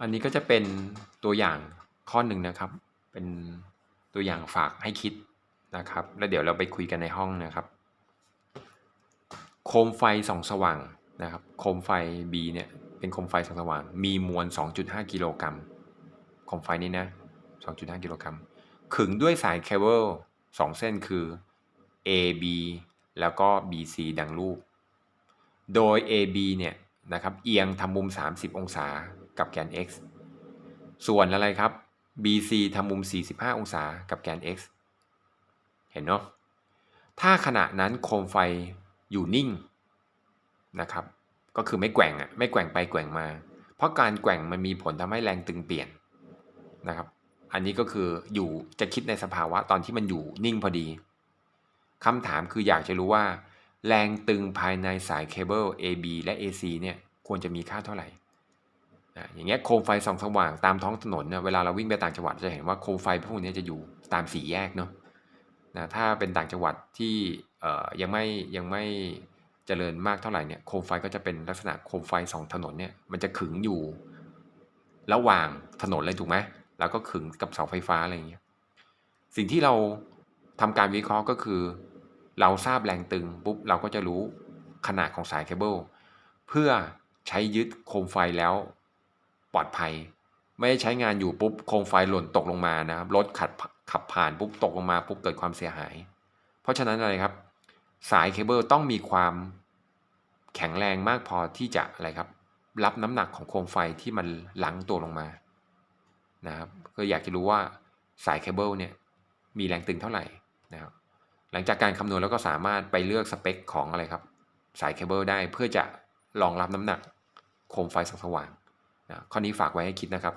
อันนี้ก็จะเป็นตัวอย่างข้อหนึ่งนะครับ เป็นตัวอย่างฝากให้คิดนะครับ แล้วเดี๋ยวเราไปคุยกันในห้องนะครับ โคมไฟส่องสว่างนะครับ โคมไฟ B เนี่ยเป็นโคมไฟส่องสว่าง มีมวล 2.5 กิโลกรัม โคมไฟนี้นะ 2.5 กิโลกรัม ขึงด้วยสายเคเบิล2เส้นคือ AB แล้วก็ BC ดังรูป โดย AB เนี่ยนะครับ เอียงทำมุม 30 องศา กับแกน x ส่วนอะไรครับ BC ทำมุม 45 องศากับแกน x เห็นเนาะ ถ้าขณะนั้นโคมไฟอยู่นิ่งนะครับ ก็คือไม่แกว่งอะไม่แกว่งไปแกว่งมา เพราะการแกว่งมันมีผลทำให้แรงตึงเปลี่ยนนะครับ อันนี้ก็คืออยู่จะคิดในสภาวะตอนที่มันอยู่นิ่งพอดีคำถามคืออยากจะรู้ว่า แรงตึงภายในสายเคเบิล AB และ AC เนี่ยควรจะมีค่าเท่าไหร่ อย่างเงี้ยโคมไฟส่องสว่างตามท้องถนนเนี่ยเวลาเราวิ่งไปต่างจังหวัดจะเห็นว่าโคมไฟพวกนี้จะอยู่ตามสี่แยกเนาะนะถ้าเป็นต่างจังหวัดที่ยังไม่ยังไม่เจริญมากเท่าไหร่เนี่ยโคมไฟก็จะเป็นลักษณะโคมไฟสองถนนเนี่ยมันจะขึงอยู่ระหว่างถนนเลยถูกไหมแล้วก็ขึงกับเสาไฟฟ้าอะไรอย่างเงี้ยสิ่งที่เราทำการวิเคราะห์ก็คือ เราทราบแรงตึงปุ๊บเราก็จะรู้ขนาดของสายเคเบิลเพื่อใช้ยึดโคมไฟแล้ว ลอดภัย ไม่ได้ใช้งานอยู่ปุ๊บโคมไฟหล่นตกลงมานะครับรถขัดขับผ่านปุ๊บตกลงมาปุ๊บเกิดความเสียหาย เพราะฉะนั้นอะไรครับ สายเคเบิลต้องมีความแข็งแรงมากพอที่จะอะไรครับ รับน้ำหนักของโคมไฟที่มันหลังตัวลงมานะครับก็อยากจะรู้ว่าสายเคเบิลเนี่ยมีแรงตึงเท่าไหร่นะครับหลังจากการคำนวณแล้วก็สามารถไปเลือกสเปคของอะไรครับ สายเคเบิลได้เพื่อจะรองรับน้ำหนักโคมไฟส่องสว่าง นะข้อนี้ฝากไว้ให้คิดนะครับ